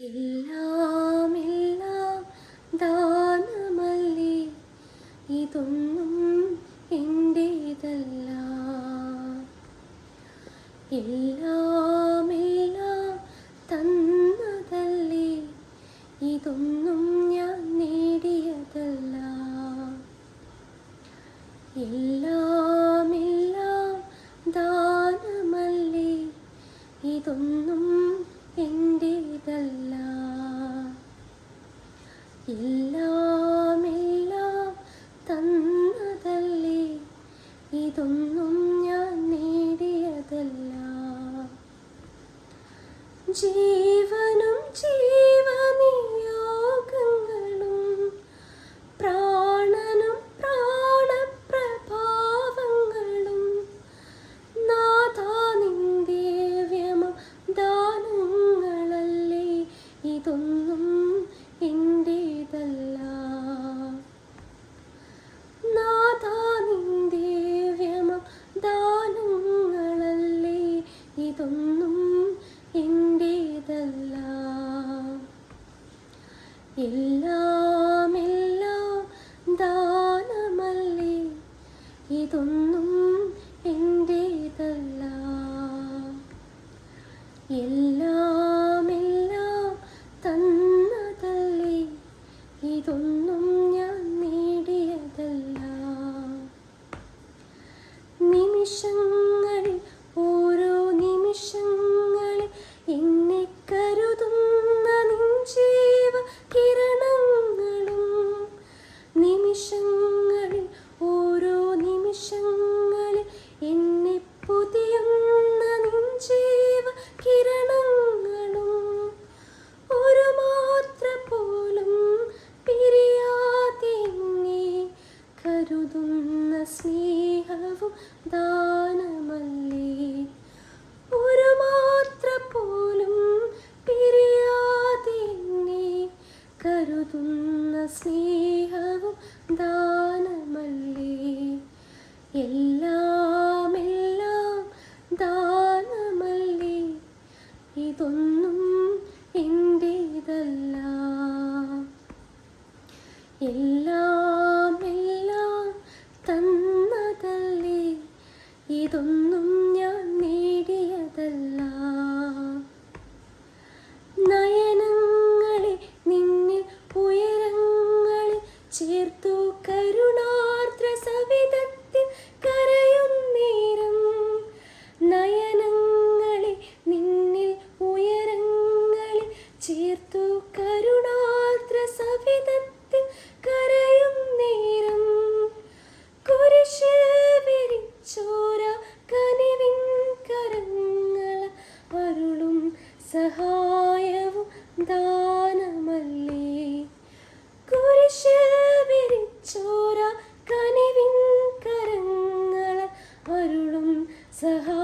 എല്ലാം എല്ലാം ദാനമല്ലേ ഇതൊന്നും എന്റേതല്ല എല്ലാം എല്ലാം തന്നതല്ലേ ഇതൊന്നും ഞാൻ നേടിയതല്ല. എല്ലാം എല്ലാം ദാനമല്ലേ ഇതൊന്നും എന്റേതല്ല എല്ലാം എല്ലാം തന്നതല്ലേ? ഇതൊന്നും ഞാൻ നേടിയതല്ല. ജീവനും ജീവനിയോഗങ്ങളും ഇതൊന്നും എന്റേതല്ല എല്ലാം എല്ലാം തന്നതല്ലേ. ഇതൊന്നും ഞാൻ നേടിയതല്ല. നിമിഷങ്ങളിൽ പുതിയുന്ന ഒരു കരുതുന്ന സ്നേഹവും ദാനമല്ലേ? ഒരു കരുതുന്ന സ്നേഹവും ദാനമല്ലേ? എല്ലാം ഇതൊന്നും സഹായവും ദാനമല്ലേ? കുരിശിൽ വിരിച്ചോര കനിവിൻ കരങ്ങൾ അരുളും സഹായവും